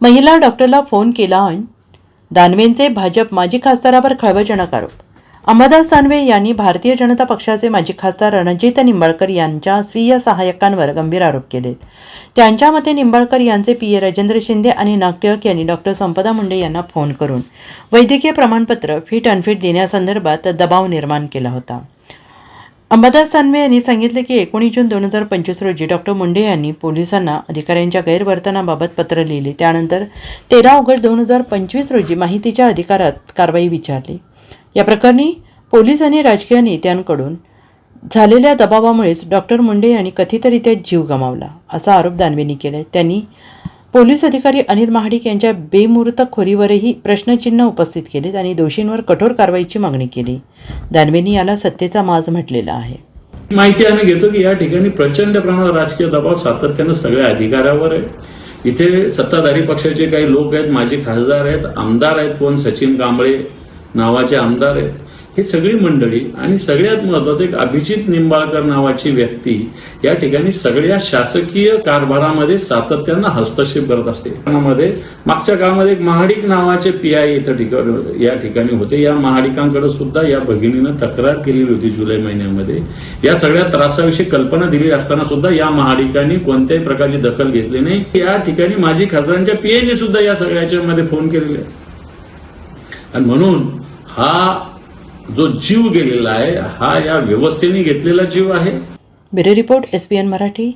महिला डॉक्टरला फोन केला आणि दानवेंचे भाजप माजी खासदारावर खळबळजनक आरोप. अमरदास दानवे यांनी भारतीय जनता पक्षाचे माजी खासदार रणजित निंबाळकर यांच्या स्वीय सहाय्यकांवर गंभीर आरोप केले. त्यांच्या मते निंबाळकर यांचे पी. ए. राजेंद्र शिंदे आणि नागटिळक यांनी डॉक्टर संपदा मुंडे यांना फोन करून वैद्यकीय प्रमाणपत्र फिट अनफिट देण्यासंदर्भात दबाव निर्माण केला होता. अंबादास दानवे यांनी सांगितले की एकोणीस जून दोन हजार पंचवीस रोजी डॉक्टर मुंडे यांनी पोलिसांना अधिकाऱ्यांच्या गैरवर्तनाबाबत पत्र लिहिले. त्यानंतर तेरा ऑगस्ट दोन हजार पंचवीस रोजी माहितीच्या अधिकारात कारवाई विचारली. या प्रकरणी पोलीस आणि राजकीय नेत्यांकडून झालेल्या दबावामुळेच डॉक्टर मुंडे यांनी कथितरित्या जीव गमावला असा आरोप दानवेंनी केला त्यांनी पोलीस अधिकारी अनिल महाडिक यांच्या बेमुहूर्तखोरीवरही प्रश्नचिन्ह उपस्थित केलेत आणि दोषींवर कठोर कारवाईची मागणी केली. दानवेंनी याला सत्तेचा माज म्हटलेला आहे. माहिती आम्ही घेतो की या ठिकाणी प्रचंड प्रमाणात राजकीय दबाव सातत्यानं सगळ्या अधिकाऱ्यावर आहे. इथे सत्ताधारी पक्षाचे काही लोक आहेत माजी खासदार आहेत आमदार आहेत कोण? सचिन कांबळे नावाचे आमदार आहेत. ही सगळी मंडळी आणि सगळ्यात महत्वाचं एक अभिजित निंबाळकर नावाची व्यक्ती या ठिकाणी सगळ्या शासकीय कारभारामध्ये सातत्यानं हस्तक्षेप करत असते. मध्ये मागच्या काळामध्ये एक महाडिक नावाचे पी आय इथं ठिकाणी या ठिकाणी होते. या महाडिकांकडे सुद्धा या भगिनीनं तक्रार केलेली होती जुलै महिन्यामध्ये. या सगळ्या त्रासाविषयी कल्पना दिली असताना सुद्धा या महाडिकांनी कोणत्याही प्रकारची दखल घेतली नाही. या ठिकाणी माजी खासदारांच्या पीएने सुद्धा या सगळ्याच्या मध्ये फोन केलेले आणि म्हणून हा जो जीव गेलेला आहे हा या व्यवस्थेने घेतलेला जीव आहे. Bureau report S P N Marathi.